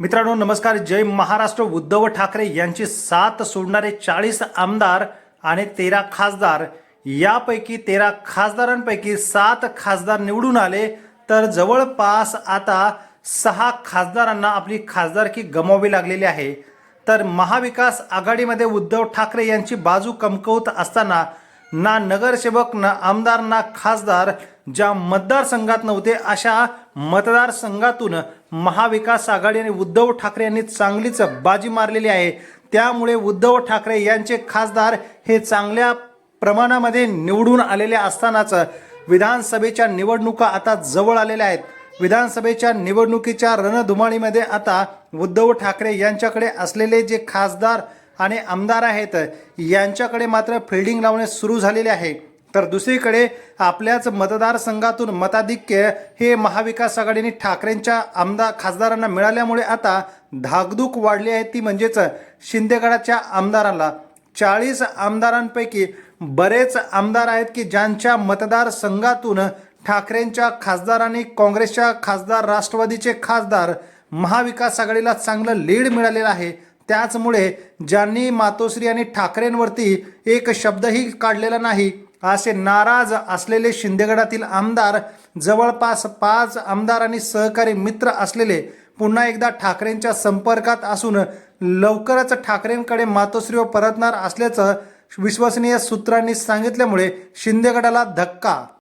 मित्रांनो नमस्कार. जय महाराष्ट्र. उद्धव ठाकरे यांची साथ सोडणारे चाळीस आमदार आणि तेरा खासदार. यापैकी तेरा खासदारांपैकी सात खासदार निवडून आले. तर जवळपास आता सहा खासदारांना आपली खासदारकी गमावी लागलेली आहे. तर महाविकास आघाडीमध्ये उद्धव ठाकरे यांची बाजू कमकवत असताना ना नगरसेवक ना आमदार ना खासदार ज्या मतदारसंघात नव्हते अशा मतदारसंघातून महाविकास आघाडी आणि उद्धव ठाकरे यांनी चांगलीच बाजी मारलेली आहे. त्यामुळे उद्धव ठाकरे यांचे खासदार हे चांगल्या प्रमाणामध्ये निवडून आलेले असतानाच विधानसभेच्या निवडणुका आता जवळ आलेल्या आहेत. विधानसभेच्या निवडणुकीच्या रणधुमाळीमध्ये आता उद्धव ठाकरे यांच्याकडे असलेले जे खासदार आणि आमदार आहेत. यांच्याकडे मात्र फिल्डिंग लावणे सुरू झालेले आहे. तर दुसरीकडे आपल्याच मतदारसंघातून मताधिक्य हे महाविकास आघाडीने ठाकरेंच्या आमदार खासदारांना मिळाल्यामुळे आता धाकधूक वाढली आहे. ती म्हणजेच शिंदेगडाच्या आमदारांना. चाळीस आमदारांपैकी बरेच आमदार आहेत की ज्यांच्या मतदारसंघातून ठाकरेंच्या खासदारांनी काँग्रेसच्या खासदार राष्ट्रवादीचे खासदार महाविकास आघाडीला चांगलं लीड मिळालेलं आहे. त्याचमुळे ज्यांनी मातोश्री आणि ठाकरेंवरती एक शब्दही काढलेला नाही असे नाराज असलेले शिंदेगडातील आमदार जवळपास पाच आमदार आणि सहकारी मित्र असलेले पुन्हा एकदा ठाकरेंच्या संपर्कात असून लवकरच ठाकरेंकडे मातोश्रीवर परतणार असल्याचं विश्वसनीय सूत्रांनी सांगितल्यामुळे शिंदेगडाला धक्का